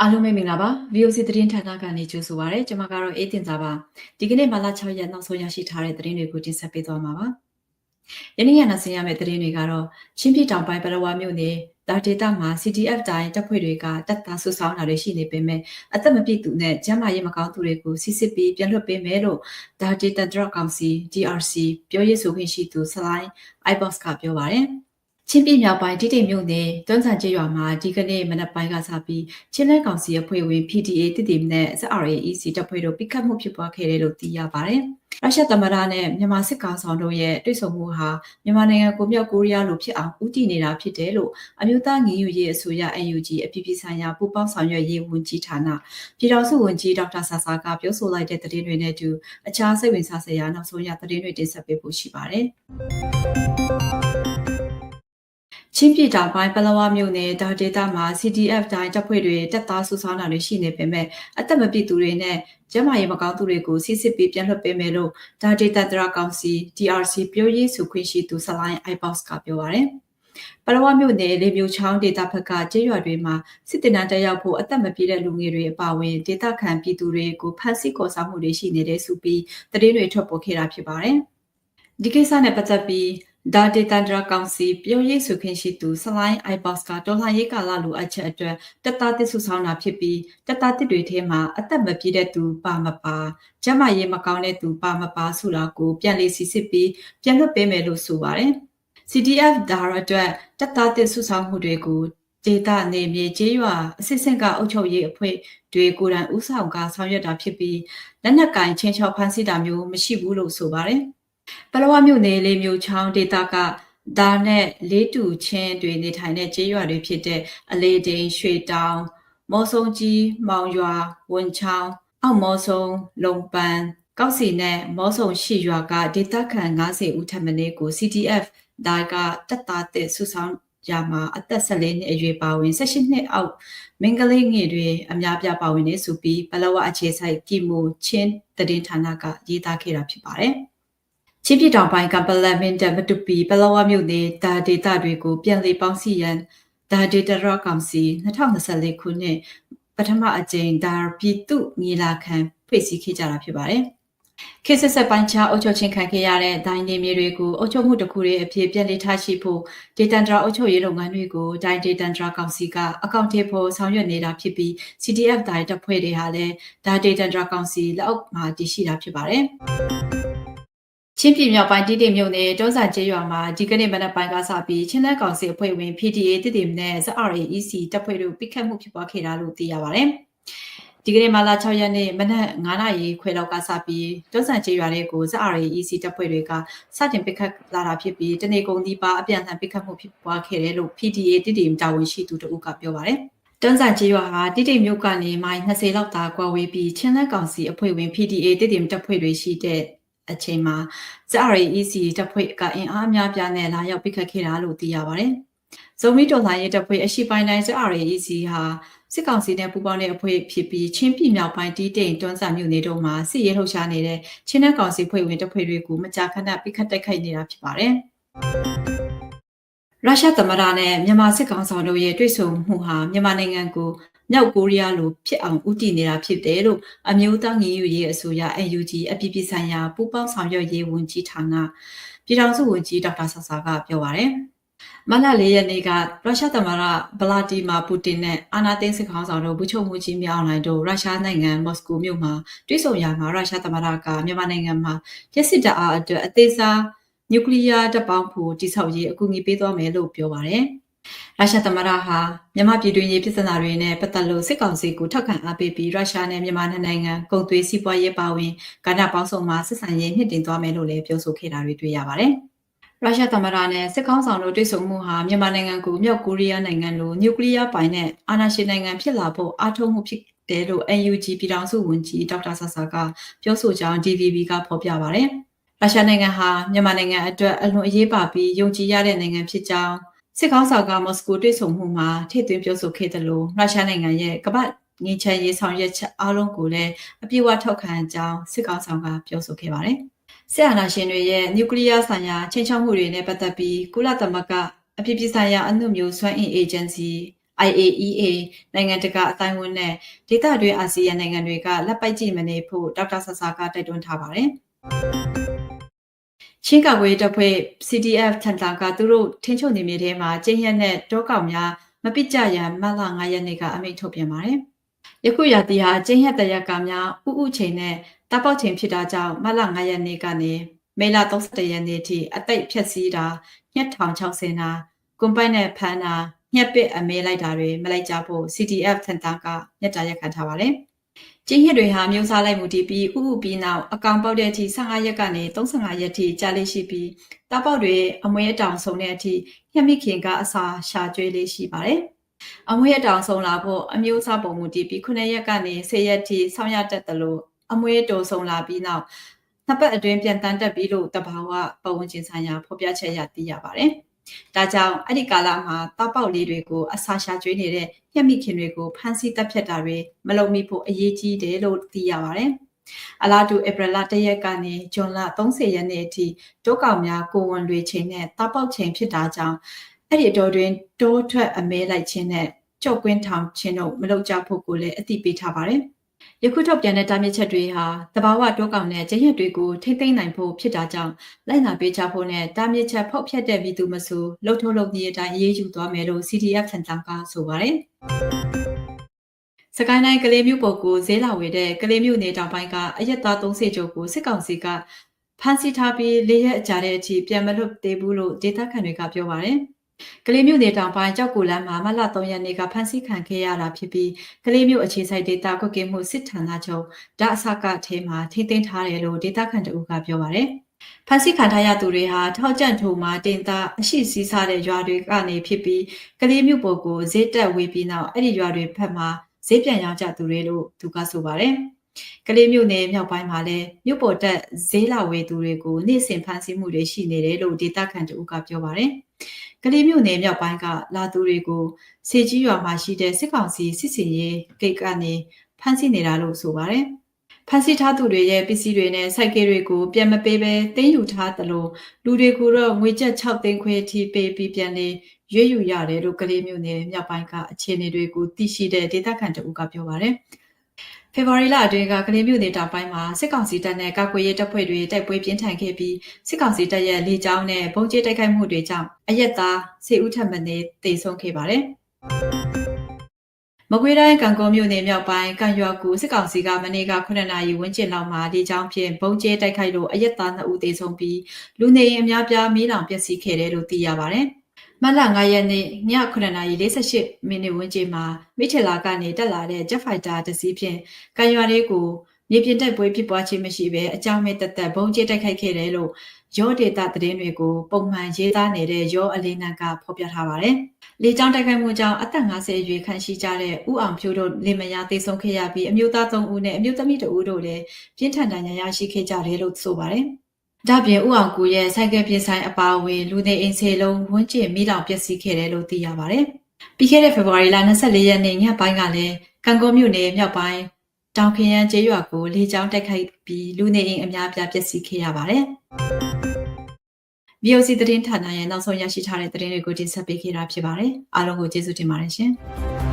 အားလုံးပဲမင်္ဂလာပါ VOC သတင်းဌာနကနေကြိုဆိုပါရစေကျွန်မကတော့အေးတင်စာပါဒီကနေ့မလာ6ရက်နောက်ဆုံးရရှိထားတဲ့သတင်းတွေကိုတင်ဆက်ပေးသွားမှာပါယနေ့ရနာဆင်ရမယ့်သတင်းတွေကတော့ချင်းပြည်တောင်ပိုင်းပရဝါမြို့နယ်ဒါဒေတာမှာ CDF တိုင်းတပ်ဖွဲ့တွေကတပ်သားဆုဆောင်းတာတွေရှိနေပေမဲ့အသက်မပြည့်သူနဲ့ကျန်းမာရေးမကောင်းသူတွေကိုစစ်စစ်ပြီးပြန်လွှတ်ပေးမယ်လို့ဒါဒေတာဒရကောင်စီ DRC ပြောရေးဆိုခွင့်ရှိသူဆလိုင်း iBox ကပြောပါတယ် ချင်းပြည်မြောက်ပိုင်းတိတိမြို့နယ်တွန်းဆန်ကျေးရွာမှာဒီကနေ့မနက်ပိုင်းကစပြီးချင်းလဲကောင်စီအဖွဲ့ဝင် PTA တည်တည်နဲ့ SRAEC တပ်ဖွဲ့တို့ပိတ်ခတ်မှုဖြစ်ပွားခဲ့တယ်လို့သိရပါတယ်။ရုရှားသမ္မတနဲ့မြန်မာစစ်ကောင်ဆောင်တို့ရဲ့တွေ့ဆုံမှုဟာမြန်မာနိုင်ငံကိုမြောက်ကိုရီးယားလိုဖြစ်အောင်ဦးတည်နေတာဖြစ်တယ်လို့အမျိုးသားညီညွတ်ရေးအစိုးရ NUG အပြည်ပြည်ဆိုင်ရာပူးပေါင်းဆောင်ရွက်ရေးဝန်ကြီးဌာနပြည်ထောင်စုဝန်ကြီးဒေါက်တာဆာဆာကပြောဆိုလိုက်တဲ့သတင်းတွေနဲ့အတူအခြားစိတ်ဝင်စားစရာနောက်ဆုံးရသတင်းတွေတင်ဆက်ပေးဖို့ရှိပါတယ်။ ချင်းပြည်တောင်ပိုင်းပလောဝမြို့နယ်ဒါဒေတာမှာ CDF တိုင်းတပ်ဖွဲ့တွေတပ်သားစုဆောင်းတာတွေရှိနေပေမဲ့အသက်မပြည့်သူတွေနဲ့ကျန်းမာရေးမကောင်းသူတွေကိုစစ်စစ်ပြီးပြန်လွှတ်ပေးမယ်လို့ဒါဒေတာတရာကောင်စီ DRC ပြောရေးဆိုခွင့်ရှိသူဆလိုင်း iBox ကပြောပါရယ်ပလောဝမြို့နယ်လေမျိုးချောင်းဒေတာဘက်ကကျေးရွာတွေမှာစစ်တင်တန်းတက်ရောက်ဖို့အသက်မပြည့်တဲ့လူငယ်တွေအပါအဝင်ဒေတာခံပြည်သူတွေကိုဖမ်းဆီးခေါ်ဆောင်မှုတွေရှိနေတဲ့ဆိုပြီးသတင်းတွေထွက်ပေါ်ခဲ့တာဖြစ်ပါတယ်ဒီကိစ္စနဲ့ပတ်သက်ပြီး ဒါဒေတန်ဒရာကောင်စီပြောရေးဆိုခွင့်ရှိသူဆလိုင်း iBox ကတော်လှန်ရေးကာလလိုအပ်ချက်အတွက်တက်သားတစ်စုဆောင်တာဖြစ်ပြီးတက်သားတစ်တွေထဲမှာအသက်မပြည့်တဲ့သူပါမပါကျမရေးမကောင်းတဲ့သူပါမပါဆိုတာကိုပြန်လေးစီစစ်ပြီးပြန်လွတ်ပေးမယ်လို့ဆိုပါတယ် CDF ဒါရအတွက်တက်သားတစ်စုဆောင်မှုတွေကိုဒေတာနေမြေကျေးရွာအစစ်စင်ကအုပ်ချုပ်ရေးအဖွဲ့တွေကိုယ်တိုင်ဥဆောင်ကဆောင်ရွက်တာဖြစ်ပြီးလက်နက်ကင်ချင်းချောက်ဖမ်းဆီးတာမျိုးမရှိဘူးလို့ဆိုပါတယ် ပလောဝမြို့နယ်လေးမျိုးချောင်းဒေသကဒါနဲ့လေးတူချင်းတွေနေထိုင်တဲ့ကျေးရွာတွေဖြစ်တဲ့အလေးတိန်ရွှေတောင်မော်စုံကြီးမောင်ရွာဝန်ချောင်းအောက်မော်စုံလုံပန်းကောက်စီနဲ့မော်စုံရှိရွာကဒေသခံ90ဦးထပ်မင်းကို CTF ဒါကတက်သားတဲ့စုဆောင်ရမှာအသက်14နှစ်အရွယ်ပါဝင်18နှစ်အောက်မင်္ဂလိငယ်တွေအများပြပါဝင်နေဆိုပြီးပလောဝအခြေဆိုင်ကီမိုချင်းတည်င်းဌာနကရေးသားခဲ့တာဖြစ်ပါတယ်။ ချင်းပြည်တောင်ပိုင်းကပလမင်တမတူပီပလောဝမြို့နယ်ဒါဒေတာတွေကိုပြန်လည်ပေါင်းစည်းရန်ဒါဒေတာရကောင်စီ2024ခုနှစ်ပထမအကြိမ်ဒါပြည်သူညီလာခံဖွဲ့စည်းခဲ့ကြတာဖြစ်ပါတယ်။ခေတ်ဆက်ဆက်ပိုင်းခြားအုပ်ချုပ်ခြင်းခံခဲ့ရတဲ့ဒိုင်းနေမြေတွေကိုအုပ်ချုပ်မှုတစ်ခုရဲ့အဖြစ်ပြန်လည်ထားရှိဖို့ဒေတန်ဒရာအုပ်ချုပ်ရေးလုပ်ငန်းတွေကိုဒိုင်းဒေတန်ဒရာကောင်စီကအကောင့်ထေဖို့ဆောင်ရွက်နေတာဖြစ်ပြီး CDF ဒိုင်းတပ်ဖွဲ့တွေဟာလည်းဒါဒေတန်ဒရာကောင်စီလက်အောက်မှာတည်ရှိတာဖြစ်ပါတယ်။ ချင်းပြည်မြောက်ပိုင်းတိတိမြို့နယ်တောဆန်ကျေးရွာမှာဒီကနေ့မနက်ပိုင်းကစပြီးချင်းလက်ကောင်စီအဖွဲ့ဝင် PTA တိတိနဲ့ ZRAEC တပ်ဖွဲ့တို့ပိတ်ခတ်မှုဖြစ်ပွားခဲ့တာလို့သိရပါတယ်။ဒီကနေ့မလာ6ရက်နေ့မနက်9နာရီခွဲလောက်ကစပြီးတောဆန်ကျေးရွာတွေကို ZRAEC တပ်ဖွဲ့တွေကစတင်ပိတ်ခတ်လာတာဖြစ်ပြီးတနေကုန်ဒီပါအပြန်အလှန်ပိတ်ခတ်မှုဖြစ်ပွားခဲ့တယ်လို့ PTA တိတိတာဝန်ရှိသူတို့ကပြောပါတယ်။တန်းစာကြီးရွာဟာတိတိမြို့ကနေမိုင်20လောက်သာကွာဝေးပြီးချင်းလက်ကောင်စီအဖွဲ့ဝင် PDA တိတိတပ်ဖွဲ့တွေရှိတဲ့ အချိန်မှာ ZREC တပ်ဖွဲ့ကအင်အားအများပြားနဲ့လာရောက်ပိတ်ခတ်ခဲ့တာလို့သိရပါတယ်။ဇုံမီတော်လှန်ရေးတပ်ဖွဲ့အရှိပိုင်းတိုင်း ZREC ဟာစစ်ကောင်စီနဲ့ပူးပေါင်းတဲ့အဖွဲ့ဖြစ်ပြီးချင်းပြည်မြောက်ပိုင်းတီးတိန်တွန်းစာမြို့နယ်တို့မှာစစ်ရေးလှုပ်ရှားနေတဲ့ချင်းနယ်ကောင်စီဖွဲ့ဝင်တပ်ဖွဲ့တွေကိုမကြာခဏပိတ်ခတ်တိုက်ခိုက်နေတာဖြစ်ပါတယ်။ရုရှားသမ္မတနဲ့မြန်မာစစ်ကောင်ဆောင်တို့ရဲ့တွေ့ဆုံမှုဟာမြန်မာနိုင်ငံကို မြောက်ကိုရီးယားလိုဖြစ်အောင်ဥတည်နေတာဖြစ်တယ်လို့အမျိုးသားညီညွတ်ရေးအစိုးရ NUG အပြည်ပြည်ဆိုင်ရာပူးပေါင်းဆောင်ရွက်ရေးဝန်ကြီးဌာနပြည်ထောင်စုဝန်ကြီးဒေါက်တာဆာဆာကပြောပါရယ်မလ၄ရက်နေ့ကရုရှားသမ္မတဗလာတီမာပူတင်နဲ့အာနာသိန်းစစ်ခေါင်းဆောင်တို့ဘူချုပ်မှုကြီးမြောင်းလိုင်းတို့ရုရှားနိုင်ငံမော်စကိုမြို့မှာတွေ့ဆုံရာမှာရုရှားသမ္မတကမြန်မာနိုင်ငံမှာရစ်စစ်တပ်အားအတွက်အသေးစားနျူကလ িয়ার တပ်ပေါင်းဖို့တိစောက်ရေးအကူအညီပေးသွားမယ်လို့ပြောပါရယ်။ ရုရှားသမ္မတဟာမြန်မာပြည်တွင်းရေးပြည်စနာတွေနဲ့ပတ်သက်လို့စစ်ကောင်စီကိုထောက်ခံအားပေးပြီးရုရှားနဲ့မြန်မာနိုင်ငံကုန်သွယ်စီးပွားရေးပါဝင်ကဏ္ဍပေါင်းစုံမှာစစ်ဆန်ရေးနှစ်တင်သွားမယ်လို့လည်းပြောဆိုခဲ့တာတွေတွေ့ရပါတယ်။ရုရှားသမ္မတနဲ့စစ်ကောင်ဆောင်တို့တွေ့ဆုံမှုဟာမြန်မာနိုင်ငံကိုမြောက်ကိုရီးယားနိုင်ငံလိုနျူကလ িয়ার ပိုင်နဲ့အာဏာရှင်နိုင်ငံဖြစ်လာဖို့အားထုတ်မှုဖြစ်တယ်လို့ NUG ပြည်ထောင်စုဝန်ကြီးဒေါက်တာဆာဆာကပြောဆိုကြောင်း DVB ကဖော်ပြပါတယ်။ရုရှားနိုင်ငံဟာမြန်မာနိုင်ငံအတွက်အလွန်အရေးပါပြီးယုံကြည်ရတဲ့နိုင်ငံဖြစ်ကြောင်း စစ်ကောင်းဆောင်ကမော်စကိုတွေ့ဆုံမှုမှာထိသွင်းပြောဆိုခဲ့တယ်လို့ရုရှားနိုင်ငံရဲ့ကမ္ဘာငင်းချမ်းရေးဆောင်ရွက်ချက်အားလုံးကိုလည်းအပြည့်အဝထောက်ခံကြောင်းစစ်ကောင်းဆောင်ကပြောဆိုခဲ့ပါတယ်။စစ်အာဏာရှင်တွေရဲ့နျူကလ িয়ার ဆိုင်ရာချင်းချောက်မှုတွေနဲ့ပတ်သက်ပြီးကုလသမဂ္ဂအပြည်ပြည်ဆိုင်ရာအမှုမျိုးစွမ်းအင်အေဂျင်စီ IAEA နိုင်ငံတကာအတိုင်းအဝန်နဲ့ဒေသတွင်းအာဆီယံနိုင်ငံတွေကလက်ပိုက်ကြည့်မနေဖို့ဒေါက်တာဆဆာကတိုက်တွန်းထားပါတယ်။ ချင်းကဝေးတပ်ဖွဲ့ CDF ထန်တာကသူတို့ထင်းချုပ်နေမြေထဲမှာကျင်းရက်နဲ့တောကောက်များမပစ်ကြရန်မတ်လ9ရက်နေ့ကအမိန့်ထုတ်ပြန်ပါတယ်။ယခုရာသီဟာကျင်းရက်တရက်ကများဥဥချိန်နဲ့တပ်ပေါက်ချိန်ဖြစ်တာကြောင့်မတ်လ9ရက်နေ့ကနေမေလ31ရက်နေ့ထိအသိဖြက်စီးတာညက်ထောင်60နာကွန်ပိုင်နဲ့ဖမ်းတာညက်ပစ်အမဲလိုက်တာတွေမလိုက်ကြဖို့ CDF ထန်တာကမြတ်တာရက်ခံထားပါတယ်။ ကျင်းရစ်တွေဟာမျိုးစားလိုက်မှုတည်ပြီးဥဥပြီးနောက်အကောင်ပေါက်တဲ့အထိ15ရက်ကနေ35ရက်ထိကြာလေးရှိပြီးတာပေါက်တွေအမွေအတောင်ဆုံးတဲ့အထိညက်မိခင်ကအစာရှာကျွေးလေးရှိပါတယ်။အမွေအတောင်ဆုံးလာဖို့အမျိုးစားပုံမှုတည်ပြီး9ရက်ကနေ10ရက်ထိဆောင်းရတတ်တယ်လို့အမွေတိုဆုံးလာပြီးနောက်နှစ်ပတ်အတွင်းပြန်တန်းတက်ပြီးလို့တဘာဝပတ်ဝန်းကျင်ဆိုင်ရာဖော်ပြချက်ရသိရပါတယ်။ ဒါကြောင့်အဲ့ဒီကာလမှာတောက်ပေါက်လေးတွေကိုအစာရှာကျွေးနေတဲ့ညက်မိခင်တွေကိုဖမ်းဆီးတပ်ဖြတ်တာတွေမလုပ်မိဖို့အရေးကြီးတယ်လို့သိရပါတယ်။အလားတူဧပြီလ၁ရက်ကနေဇွန်လ30ရက်နေ့အထိတိုးကောင်များကိုဝန်တွေချိန်နဲ့တောက်ပေါက်ချိန်ဖြစ်တာကြောင့်အဲ့ဒီအတော်တွင်တိုးထွက်အမဲလိုက်ခြင်းနဲ့ကြော့ကွင်းထောင်ခြင်းတို့မလုပ်ကြဖို့ကိုလည်းအသိပေးထားပါတယ်။ ယခုထုတ်ပြန်တဲ့တားမြစ်ချက်တွေဟာတဘာဝတိုးကောင်တဲ့ကျရက်တွေကိုထိမ့်သိမ့်နိုင်ဖို့ဖြစ်တာကြောင့်လိုက်နာပေးချဖို့နဲ့တားမြစ်ချက်ဖောက်ဖျက်တဲ့ပြည်သူမဆိုလှုပ်ထုတ်လုပ်နေတဲ့အတိုင်းအေးအေးယူသွားမယ်လို့ CDF ဆန်တန်ကဆိုပါတယ်။စကိုင်းတိုင်းကလေးမျိုးပေါ်ကိုဈေးလာဝေတဲ့ကလေးမျိုးနေတောင်ပိုင်းကအရက်သားသုံးစေချုပ်ကိုစစ်ကောင်စီကဖမ်းဆီးထားပြီးလေးရက်အကြာတဲ့အထိပြန်မလွတ်သေးဘူးလို့ဒေသခံတွေကပြောပါတယ်။ ကလေးမျိုးနေတောင်ပိုင်းကြောက်ကိုလမ်းမှာမလ3ရက်နေ့ကဖမ်းဆီးခံခဲ့ရတာဖြစ်ပြီးကလေးမျိုးအခြေစိုက်ဒေတာကွက်ကင်းမှုစစ်ဌာနချုပ်ဓာအစကထဲမှာထိသိမ်းထားတယ်လို့ဒေတာခန့်တဦးကပြောပါတယ်။ဖမ်းဆီးခံထားရသူတွေဟာထောက်ကြန့်ထိုမှာတင်သားအရှိစည်းစားတဲ့ရွာတွေကနေဖြစ်ပြီးကလေးမျိုးပေါ်ကိုဈေးတက်ဝေးပြီးနောက်အဲ့ဒီရွာတွေဖက်မှာဈေးပြန်ရောက်ကြသူတွေလို့သူကဆိုပါတယ်။ကလေးမျိုးနယ်မြောက်ပိုင်းမှာလည်းမြို့ပေါ်တက်ဈေးလာဝေသူတွေကိုနေ့စဉ်ဖမ်းဆီးမှုတွေရှိနေတယ်လို့ဒေတာခန့်တဦးကပြောပါတယ်။ ကလေးမြို့နယ်မြောက်ပိုင်းကလာသူတွေကိုစေကြီးရွာမှာရှိတဲ့စစ်ကောင်စီစစ်စင်ရေးဂိတ်ကနေဖမ်းဆီးနေတာလို့ဆိုပါတယ်။ဖမ်းဆီးထားသူတွေရဲ့ပစ္စည်းတွေနဲ့စိုက်ကယ်တွေကိုပြန်မပေးဘဲတင်းယူထားသလိုလူတွေကိုတော့ငွေကျပ်6သိန်းခွဲထိပေးပြီးပြန်လေရွေးယူရတယ်လို့ကလေးမျိုးနယ်မြောက်ပိုင်းကအခြေအနေတွေကိုသိရှိတဲ့ဒေသခံတအုပ်ကပြောပါတယ်။ ဖေဖော်ဝါရီလအတွင်းကကလေးမျိုးဒေတာပိုင်းမှာစစ်ကောင်စီတပ်နဲ့ကာကွယ်ရေးတပ်ဖွဲ့တွေတိုက်ပွဲပြင်းထန်ခဲ့ပြီးစစ်ကောင်စီတပ်ရဲ့လေကြောင်းနဲ့ပုံကျဲတိုက်ခိုက်မှုတွေကြောင့်အရက်သားစေဦးထပ်မံနေတိတ်ဆုံးခဲ့ပါတယ်။မကွေးတိုင်းကံကောမြို့နယ်မြောက်ပိုင်းကံရွာကူစစ်ကောင်စီကမနေ့က9နာရီဝန်းကျင်လောက်မှာလေကြောင်းဖြင့်ပုံကျဲတိုက်ခိုက်လို့အရက်သား2ဦးသေဆုံးပြီးလူနေအိမ်အများပြားမီးလောင်ပျက်စီးခဲ့တယ်လို့သိရပါတယ်။ မတ်လ9ရက်နေ့ည9:48မိနစ်ဝန်းကျင်မှာမိထလာကနေတက်လာတဲ့ Jet Fighter တစ်စီးဖြင့်ကံရွာလေးကိုမြေပြင်တိုက်ပွဲဖြစ်ပွားခြင်းမရှိဘဲအကြောင်းမဲ့တသက်ဘုံကျစ်တိုက်ခိုက်ခဲ့တယ်လို့ရောဒေတာသတင်းတွေကိုပုံမှန်ရေးသားနေတဲ့ရောအလေးနက်ကဖော်ပြထားပါတယ်။လေကြောင်းတိုက်ခိုက်မှုကြောင့်အသက်50အရွယ်ခန့်ရှိကြတဲ့ဥအောင်ဖြိုးတို့လင်မယားသေဆုံးခဲ့ရပြီးအမျိုးသား3ဦးနဲ့အမျိုးသမီး2ဦးတို့လည်းပြင်းထန်ဒဏ်ရာရရှိခဲ့ကြတယ်လို့ဆိုပါတယ်။ ဒါပြင်ဦးအောင်ကိုရဲ့ဆိုင်ကယ်ပြင်ဆိုင်အပါအဝင်လူနေအိမ်စေလုံးဝန်းကျင်မိလောင်ပျက်စီးခဲ့တယ်လို့သိရပါတယ်။ပြီးခဲ့တဲ့ဖေဖော်ဝါရီလ24ရက်နေ့ညပိုင်းကလည်းကံကောမြို့နယ်မြောက်ပိုင်းတောင်ခရမ်းကျေးရွာကိုလေကြောင်းတိုက်ခိုက်ပြီးလူနေအိမ်အများပြားပျက်စီးခဲ့ရပါတယ်။ VOC သတင်းဌာနရဲ့နောက်ဆုံးရရှိထားတဲ့သတင်းတွေကိုတင်ဆက်ပေးခဲ့တာဖြစ်ပါတယ်။အားလုံးကိုကျေးဇူးတင်ပါတယ်ရှင်။